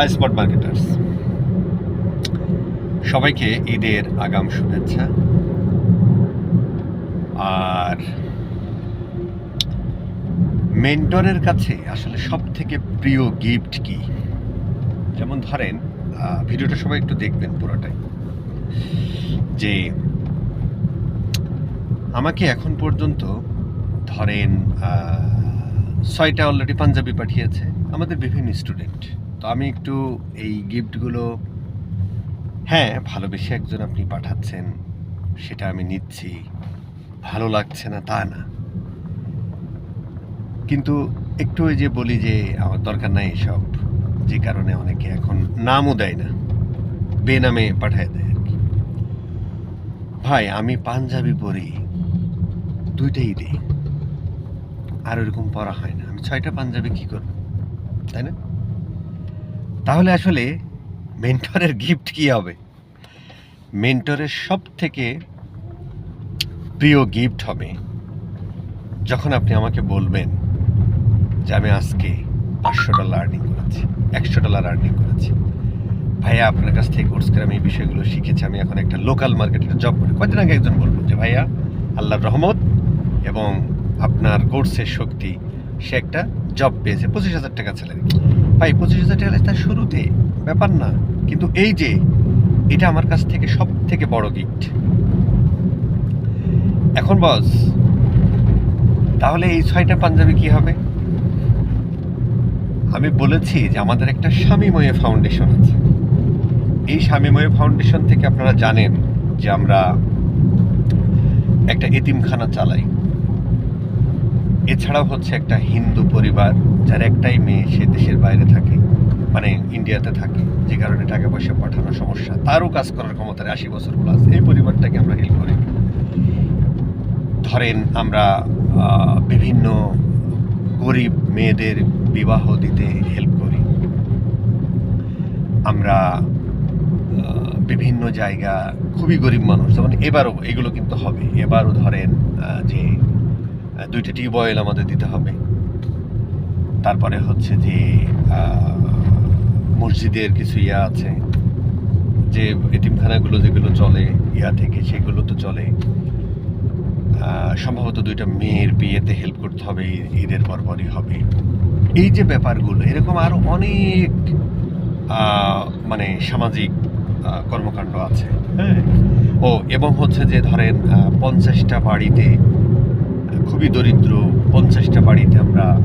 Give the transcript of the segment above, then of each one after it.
High spot marketers. সবাইকে ঈদের আগাম শুভেচ্ছা। আর মেন্টরের কাছে আসলে সব থেকে প্রিয় গিফট কি? যেমন ধরেন ভিডিওটা সবাই একটু দেখবেন পুরোটাই। যে আমাকে এখন পর্যন্ত ধরেন ছয়টা অলরেডি পাঞ্জাবি পাঠিয়েছে আমাদের বিভিন্ন স্টুডেন্ট তো আমি একটু এই গিফটগুলো হ্যাঁ ভালোবেসে একজন আপনি পাঠাচ্ছেন, সেটা আমি নিচ্ছি। ভালো লাগছে না তা না। কিন্তু একটু ওই যে বলি যে, আমার দরকার নাই এসব, যে কারণে অনেকে এখন নামও দেয় না, বেনামে পাঠায় দেয় আর কি। ভাই, আমি পাঞ্জাবি পরি, দুইটাই দিই। আর ওরকম পরা হয় না। আমি ছয়টা পাঞ্জাবি কি করব, তাই না? তাহলে আসলে মেন্টরের গিফট কি হবে? মেন্টরের সব থেকে প্রিয় গিফট হবে যখন আপনি আমাকে বলবেন যে আমি আজকে পাঁচশো ডলার আর্নিং করেছি, একশো ডলার আর্নিং করেছি। ভাইয়া, আপনার কাছ থেকে কোর্স করে আমি এই বিষয়গুলো শিখেছি। আমি এখন একটা লোকাল মার্কেটে জব করি। কদিন আগে একজন বলব যে, ভাইয়া, আল্লাহর রহমত এবং আপনার কোর্সের শক্তি, সে একটা জব পেয়েছে, পঁচিশ হাজার টাকা স্যালারি ভাই, পঁচিশ হাজার টাকা তার শুরুতে, ব্যাপার না, কিন্তু এই যে, এটা আমার কাছ থেকে সব থেকে বড় গিফট এখন বস, তাহলে এই ছয়টা পাঞ্জাবি কি হবে? আমি বলেছি যে আমাদের একটা স্বামীময় ফাউন্ডেশন আছে। এই স্বামীময় ফাউন্ডেশন থেকে আপনারা জানেন যে আমরা একটা এতিমখানা চালাই। এছাড়াও হচ্ছে একটা হিন্দু পরিবার যার একটাই মেয়ে সে দেশের বাইরে থাকে মানে ইন্ডিয়াতে থাকে, যে কারণে টাকা পয়সা পাঠানো সমস্যা। তারও কাজ করার ক্ষমতা আশি বছর প্লাস এই পরিবারটাকে আমরা হেল্প করি। ধরেন আমরা বিভিন্ন গরিব মেয়েদের বিবাহ দিতে হেল্প করি। আমরা বিভিন্ন জায়গা খুবই গরিব মানুষ। যেমন এবারও এগুলো কিন্তু হবে। এবারও ধরেন যে দুইটা টিউবওয়েল আমাদের দিতে হবে। তারপরে হচ্ছে যে মসজিদের কিছু ইয়া আছে। যে এতিমখানাগুলো যেগুলো চলে ইয়া থেকে সেগুলো তো চলে। সম্ভবত দুইটা মেয়ের বিয়েতে হেল্প করতে হবে ঈদের পরপরই হবে। এই যে ব্যাপারগুলো এরকম আরও অনেক মানে সামাজিক কর্মকাণ্ড আছে। হ্যাঁ। ও এবং হচ্ছে যে ধরেন পঞ্চাশটা বাড়িতে খুবই দরিদ্র পঞ্চাশটা বাড়িতে আমরা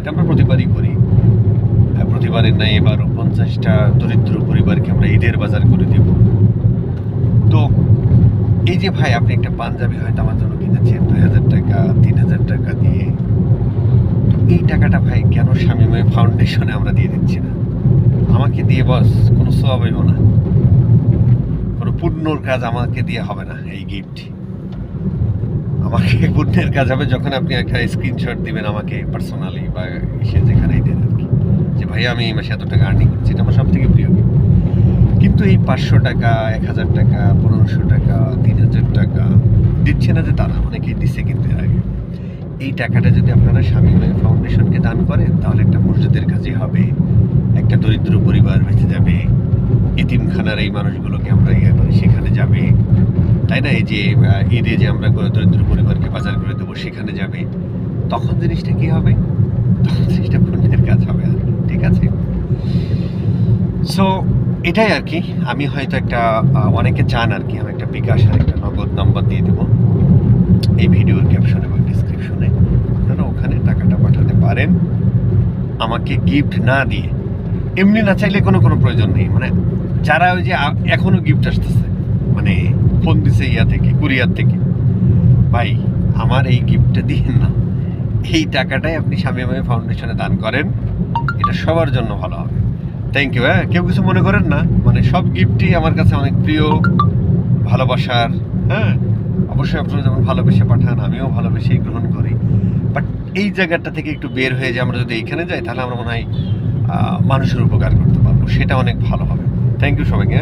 এটা আমরা প্রতিবারই করি। আহ, প্রতিবারের নাই এবারও পঞ্চাশটা দরিদ্র পরিবারকে আমরা ঈদের বাজার করে দেব। তো এই যে ভাই আপনি একটা পাঞ্জাবি হয়তো আমার জন্য কিনেছেন দুই হাজার টাকা তিন হাজার টাকা দিয়ে। তো এই টাকাটা ভাই কেন স্বামীময় ফাউন্ডেশনে আমরা দিয়ে দিচ্ছি না? আমাকে দিয়ে বস কোনো সব না। কোনো পুণ্যর কাজ আমাকে দিয়ে হবে না এই গিফট আমাকে পুণ্যের কাজ হবে যখন আপনি একটা স্ক্রিনশট দিবেন আমাকে পার্সোনালি বা সে যেখানেই দেন আর কি। যে ভাই আমি এই মাসে এত টাকা আর্নিং করছি, এটা আমার সব থেকে প্রিয় কিন্তু এই পাঁচশো টাকা, এক হাজার টাকা, পনেরোশো টাকা, তিন হাজার টাকা, দিচ্ছে না যে তারা, অনেকেই দিচ্ছে কিন্তু এর আগে। এই টাকাটা যদি আপনারা স্বামী ফাউন্ডেশনকে দান করেন, তাহলে একটা মসজিদের কাজে হবে, একটা দরিদ্র পরিবার বেঁচে যাবে এতিমখানার এই মানুষগুলোকে আমরা ইয়ে করি সেখানে যাবে। তাই না? এই যে ঈদে যে আমরা করে দরিদ্র পরিবারকে বাজার করে দেবো সেখানে যাবে। তখন জিনিসটা কি হবে? তখন জিনিসটা পুণ্যের কাজ হবে আর কি, ঠিক আছে? সো এটাই আর কি। আমি হয়তো একটা অনেকে চান আর কি আমি একটা বিকাশ আর একটা নগদ নাম্বার দিয়ে দেবো। এই ভিডিওর ক্যাপশন এবং ডিসক্রিপশনে আপনারা ওখানে টাকাটা পাঠাতে পারেন। আমাকে গিফট না দিয়ে এমনি না চাইলে কোনো কোনো প্রয়োজন নেই। মানে যারা ওই যে এখনও গিফট আসতেছে মানে ফোন দিছে ইয়া থেকে, কুরিয়ার থেকে, ভাই, আমার এই গিফটটা দিয়েন না। এই টাকাটাই আপনি স্বামী মামী ফাউন্ডেশনে দান করেন, এটা সবার জন্য ভালো হবে। থ্যাংক ইউ হ্যাঁ? কেউ কিছু মনে করেন না? মানে সব গিফটই আমার কাছে অনেক প্রিয়, ভালোবাসার হ্যাঁ? অবশ্যই আপনারা যেমন ভালোবেসে পাঠান, আমিও ভালোবেসেই গ্রহণ করি। বাট এই জায়গাটা থেকে একটু বের হয়ে যে আমরা যদি এইখানে যাই, তাহলে আমরা মনে হয় মানুষের উপকার করতে পারব। সেটা অনেক ভালো হবে। থ্যাংক ইউ সবাইকে।